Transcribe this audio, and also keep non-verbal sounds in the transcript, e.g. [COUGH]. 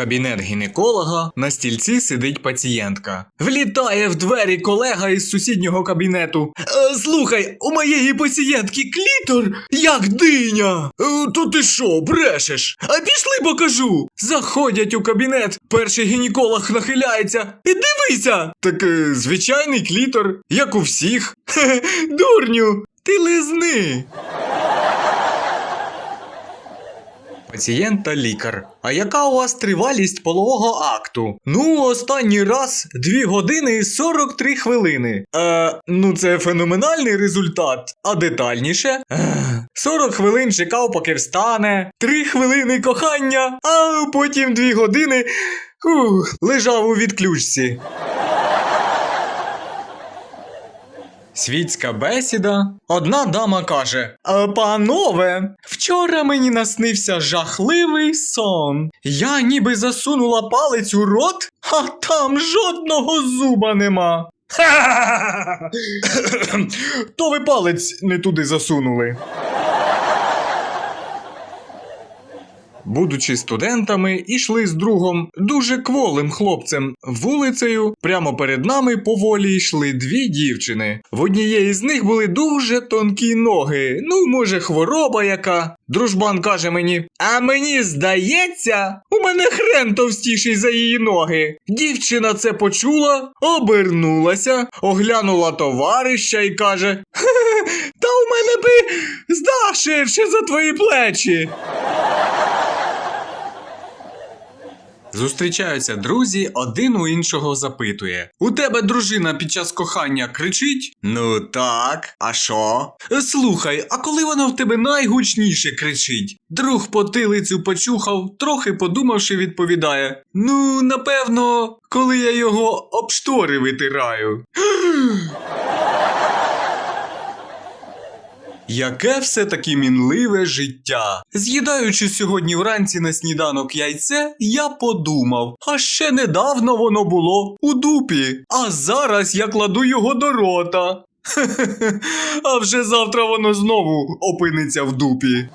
Кабінет гінеколога, на стільці сидить пацієнтка. Влітає в двері колега із сусіднього кабінету. «Е, слухай, у моєї пацієнтки клітор як диня. «Е, то ти що, брешеш? А пішли покажу. Заходять у кабінет. Перший гінеколог нахиляється. І дивися. Так е, звичайний клітор, як у всіх. [LAUGHS] Хе-хе, дурню, ти лизни. Пацієнт та лікар. А яка у вас тривалість полового акту? Ну, останній раз 2 години і 43 хвилини. Е, ну це феноменальний результат. А детальніше? Ех, 40 хвилин чекав, поки встане, 3 хвилини кохання, а потім 2 години ух, лежав у відключці. Світська бесіда. Одна дама каже: «Е, Панове, вчора мені наснився жахливий сон. Я ніби засунула палець у рот, а там жодного зуба нема. [COUGHS] То ви палець не туди засунули. Будучи студентами, ішли з другом, дуже кволим хлопцем, вулицею. Прямо перед нами поволі йшли дві дівчини. В однієї з них були дуже тонкі ноги. Ну, може, хвороба яка. Дружбан каже мені: А мені здається, у мене хрен товстіший за її ноги. Дівчина це почула, обернулася, оглянула товариша і каже: «Хе-хе, Та у мене би зда ширше за твої плечі. Зустрічаються друзі, один у іншого запитує: У тебе дружина під час кохання кричить? Ну так, а що? Слухай, а коли вона в тебе найгучніше кричить? Друг потилицю почухав, трохи подумавши, відповідає: Ну, напевно, коли я його об штори витираю. Яке все таки мінливе життя. З'їдаючи сьогодні вранці на сніданок яйце, я подумав, а ще недавно воно було у дупі, а зараз я кладу його до рота. [LAUGHS] А вже завтра воно знову опиниться в дупі.